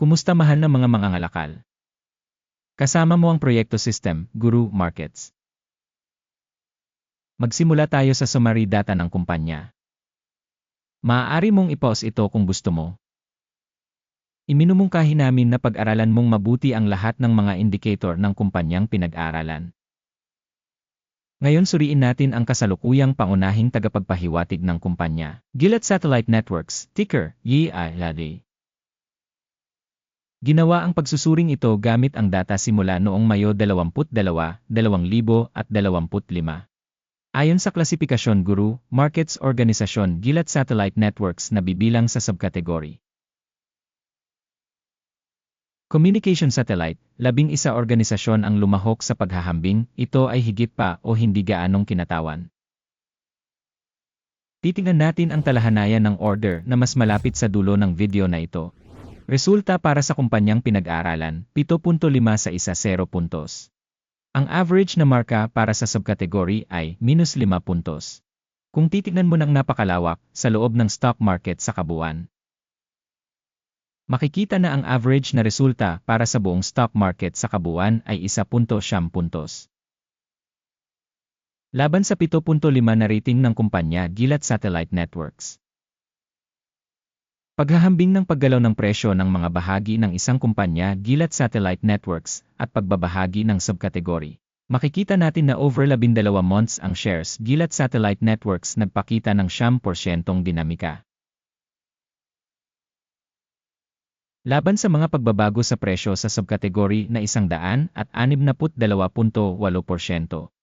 Kumusta mahal na mga mangangalakal? Kasama mo ang Proyekto System, Guru Markets. Magsimula tayo sa summary data ng kumpanya. Maaari mong i-pause ito kung gusto mo. Iminumungkahi namin na pag-aralan mong mabuti ang lahat ng mga indicator ng kumpanyang pinag-aralan. Ngayon suriin natin ang kasalukuyang pangunahing tagapagpahiwatig ng kumpanya. Gilat Satellite Networks, ticker, YILAD. Ginawa ang pagsusuring ito gamit ang data simula noong Mayo 22, 2025. Ayon sa klasifikasyon Guru, Markets Organisasyon Gilat Satellite Networks na bibilang sa subkategory. Communication Satellite, labing isa organisasyon ang lumahok sa paghahambing, ito ay higit pa o hindi gaanong kinatawan. Titingnan natin ang talahanayan ng order na mas malapit sa dulo ng video na ito. Resulta para sa kumpanyang pinag-aralan, 7.5 sa isa 0 puntos. Ang average na marka para sa subkategory ay minus 5 puntos. Kung titignan mo ng napakalawak sa loob ng stock market sa kabuuan, makikita na ang average na resulta para sa buong stock market sa kabuuan ay 1.7 puntos. Laban sa 7.5 na rating ng kumpanya Gilat Satellite Networks. Paghahambing ng paggalaw ng presyo ng mga bahagi ng isang kumpanya Gilat Satellite Networks at pagbabahagi ng subkategory. Makikita natin na over 12 months ang shares Gilat Satellite Networks nagpakita ng 10% dinamika. Laban sa mga pagbabago sa presyo sa subkategory na 100 at 62.8%,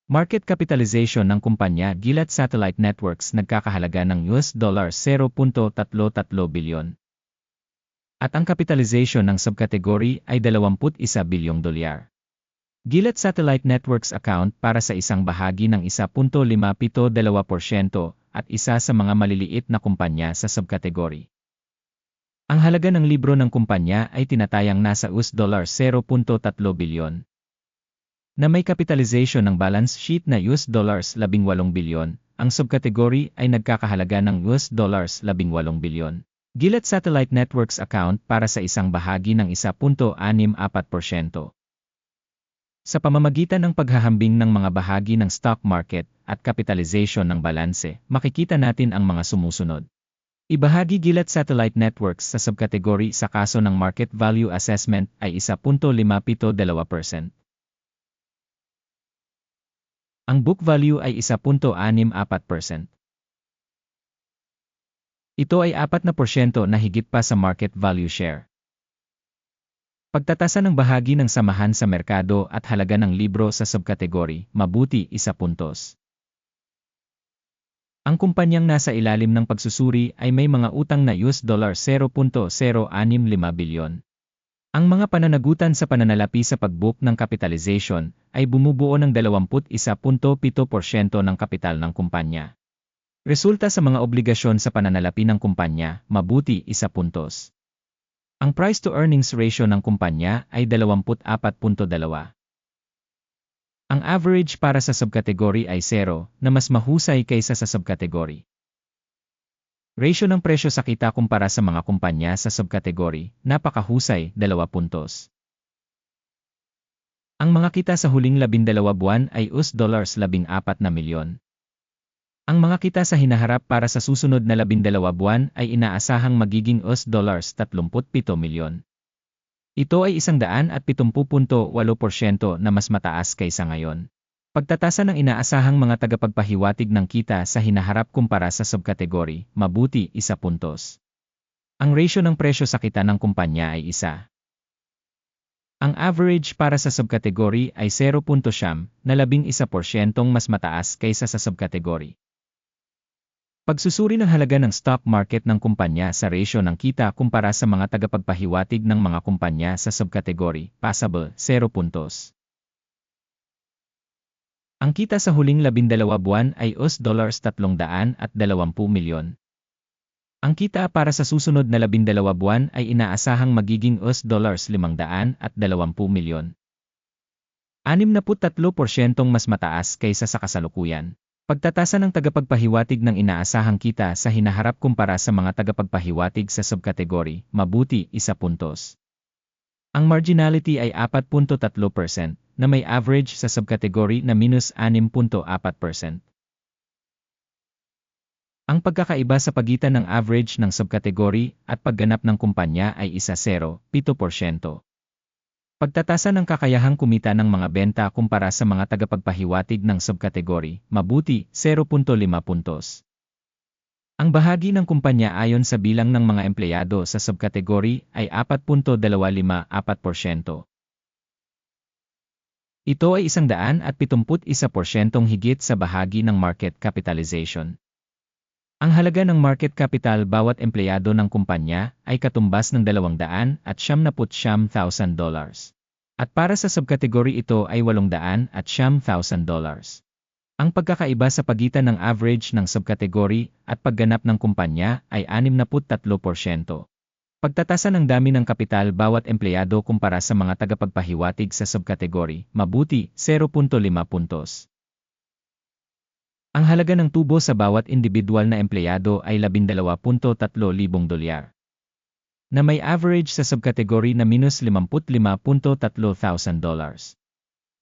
market capitalization ng kumpanya Gilat Satellite Networks nagkakahalaga ng US dollar 0.33 bilyon. At ang capitalization ng subkategory ay 21 bilyong dolyar. Gilat Satellite Networks account para sa isang bahagi ng 1.572% at isa sa mga maliliit na kumpanya sa subkategory. Ang halaga ng libro ng kumpanya ay tinatayang nasa US dollar 0.3 bilyon. Na may capitalization ng balance sheet na US dollars 18 bilyon, ang subkategory ay nagkakahalaga ng US dollars 18 bilyon. Gilat Satellite Networks account para sa isang bahagi ng 1.64%. Sa pamamagitan ng paghahambing ng mga bahagi ng stock market at capitalization ng balanse, makikita natin ang mga sumusunod. Ibahagi gilat satellite networks sa subkategory sa kaso ng market value assessment ay 1.572%. Ang book value ay 1.64%. Ito ay 4% na higit pa sa market value share. Pagtatasa ng bahagi ng samahan sa merkado at halaga ng libro sa subkategory, mabuti isa puntos. Ang kumpanyang nasa ilalim ng pagsusuri ay may mga utang na US dollar 0.065 bilyon. Ang mga pananagutan sa pananalapi sa pagbook ng capitalization ay bumubuo ng 21.7% ng kapital ng kumpanya. Resulta sa mga obligasyon sa pananalapi ng kumpanya, mabuti isa puntos. Ang price to earnings ratio ng kumpanya ay 24.2. Ang average para sa subkategory ay 0, na mas mahusay kaysa sa subkategory. Ratio ng presyo sa kita kumpara sa mga kumpanya sa subkategory, napakahusay, 2 puntos. Ang mga kita sa huling 12 buwan ay US dollars 14 na milyon. Ang mga kita sa hinaharap para sa susunod na 12 buwan ay inaasahang magiging US dollars 37 milyon. Ito ay 170.8% na mas mataas kaysa ngayon. Pagtatasa ng inaasahang mga tagapagpahiwatig ng kita sa hinaharap kumpara sa subkategory, mabuti isa puntos. Ang ratio ng presyo sa kita ng kumpanya ay isa. Ang average para sa subkategory ay 0.7 na 11% mas mataas kaysa sa subkategory. Pagsusuri ng halaga ng stock market ng kumpanya sa ratio ng kita kumpara sa mga tagapagpahiwatig ng mga kumpanya sa subkategory, passable, 0 puntos. Ang kita sa huling 12 buwan ay US dollars 320 milyon. Ang kita para sa susunod na 12 buwan ay inaasahang magiging US dollars 520 milyon. 63% mas mataas kaysa sa kasalukuyan. Pagtatasa ng tagapagpahiwatig ng inaasahang kita sa hinaharap kumpara sa mga tagapagpahiwatig sa subkategory, mabuti isa puntos. Ang marginality ay 4.3% na may average sa subcategory na minus 6.4%. Ang pagkakaiba sa pagitan ng average ng subcategory at pagganap ng kumpanya ay isa 0, 7%. Pagtatasa ng kakayahang kumita ng mga benta kumpara sa mga tagapagpahiwatig ng subkategory, mabuti, 0.5 puntos. Ang bahagi ng kumpanya ayon sa bilang ng mga empleyado sa subkategory ay 4.254%. Ito ay 171% higit sa bahagi ng market capitalization. Ang halaga ng market capital bawat empleyado ng kumpanya ay katumbas ng 200 at $79,000 dollars. At para sa subkategory ito ay 800 at $1,000 dollars. Ang pagkakaiba sa pagitan ng average ng subkategory at pagganap ng kumpanya ay 63%. Pagtatasa ng dami ng kapital bawat empleyado kumpara sa mga tagapagpahiwatig sa subkategory, mabuti, 0.5 puntos. Ang halaga ng tubo sa bawat individual na empleyado ay 12.3 libong dolyar. Na may average sa subkategory na minus 55.3 thousand dollars.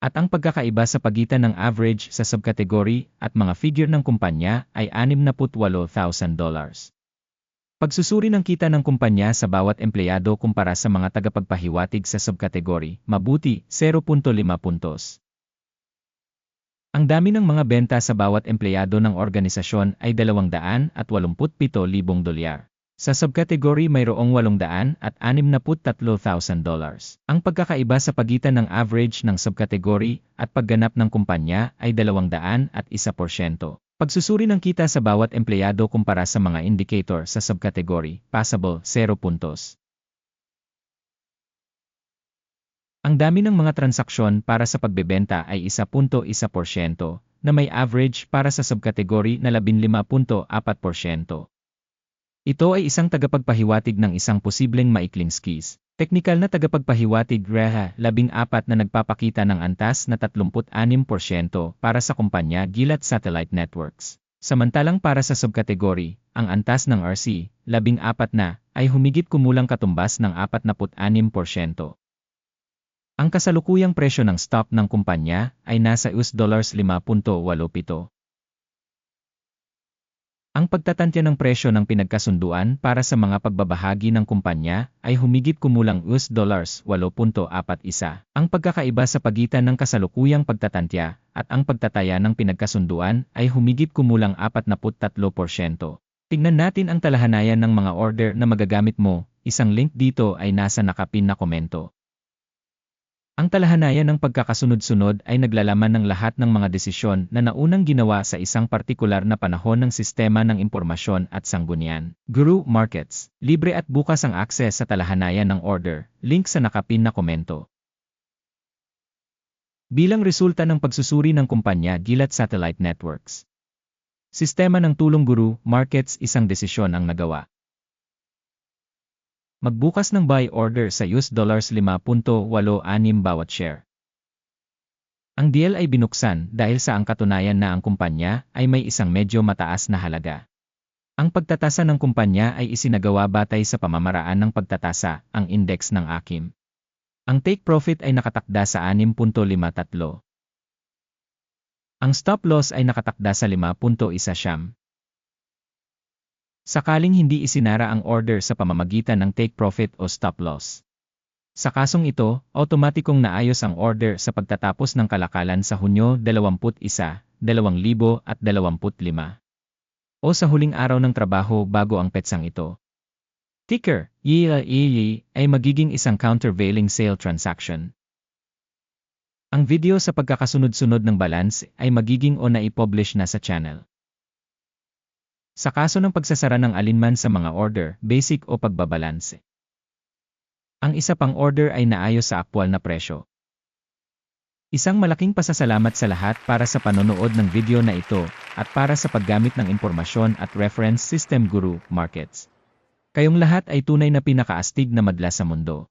At ang pagkakaiba sa pagitan ng average sa subkategory at mga figure ng kumpanya ay 68,000 dollars. Pagsusuri ng kita ng kumpanya sa bawat empleyado kumpara sa mga tagapagpahiwatig sa subkategory, mabuti, 0.5 puntos. Ang dami ng mga benta sa bawat empleyado ng organisasyon ay 287,000 dolyar. Sa subkategory mayroong 800 at 63,000 dollars. Ang pagkakaiba sa pagitan ng average ng subkategory at pagganap ng kumpanya ay 200 at 1%. Pagsusuri ng kita sa bawat empleyado kumpara sa mga indicator sa subkategory, passable, 0 puntos. Ang dami ng mga transaksyon para sa pagbebenta ay 1.1% na may average para sa subkategory na 15.4%. Ito ay isang tagapagpahiwatig ng isang posibleng maikling skis. Teknikal na tagapagpahiwatig REHA 14 na nagpapakita ng antas na 36% para sa kumpanya Gilat Satellite Networks. Samantalang para sa subkategory, ang antas ng RC, 14 na, ay humigit kumulang katumbas ng 46%. Ang kasalukuyang presyo ng stock ng kumpanya ay nasa US dollars 5.87. Ang pagtatantya ng presyo ng pinagkasunduan para sa mga pagbabahagi ng kumpanya ay humigit kumulang US dollars 8.41. Ang pagkakaiba sa pagitan ng kasalukuyang pagtatantya at ang pagtataya ng pinagkasunduan ay humigit kumulang 43%. Tingnan natin ang talahanayan ng mga order na magagamit mo. Isang link dito ay nasa nakapin na komento. Ang talahanayan ng pagkakasunod-sunod ay naglalaman ng lahat ng mga desisyon na naunang ginawa sa isang partikular na panahon ng sistema ng impormasyon at sanggunian. Guru Markets. Libre at bukas ang akses sa talahanayan ng order. Link sa nakapin na komento. Bilang resulta ng pagsusuri ng kumpanya Gilat Satellite Networks. Sistema ng tulong guru, markets isang desisyon ang nagawa. Magbukas ng buy order sa US dollars 5.86 bawat share. Ang deal ay binuksan dahil sa ang katunayan na ang kumpanya ay may isang medyo mataas na halaga. Ang pagtatasa ng kumpanya ay isinagawa batay sa pamamaraan ng pagtatasa, ang index ng AKIM. Ang take profit ay nakatakda sa 6.53. Ang stop loss ay nakatakda sa 5.1 siyam. Sakaling hindi isinara ang order sa pamamagitan ng take profit o stop loss. Sa kasong ito, otomatikong naayos ang order sa pagtatapos ng kalakalan sa Hunyo 21, 2025 o sa huling araw ng trabaho bago ang petsang ito. Ticker, YIA ay magiging isang countervailing sale transaction. Ang video sa pagkakasunod-sunod ng balance ay magiging o na-publish na sa channel. Sa kaso ng pagsasara ng alinman sa mga order, basic o pagbabalanse. Ang isa pang order ay naayos sa aktwal na presyo. Isang malaking pasasalamat sa lahat para sa panonood ng video na ito at para sa paggamit ng impormasyon at reference system guru markets. Kayong lahat ay tunay na pinakaastig na madla sa mundo.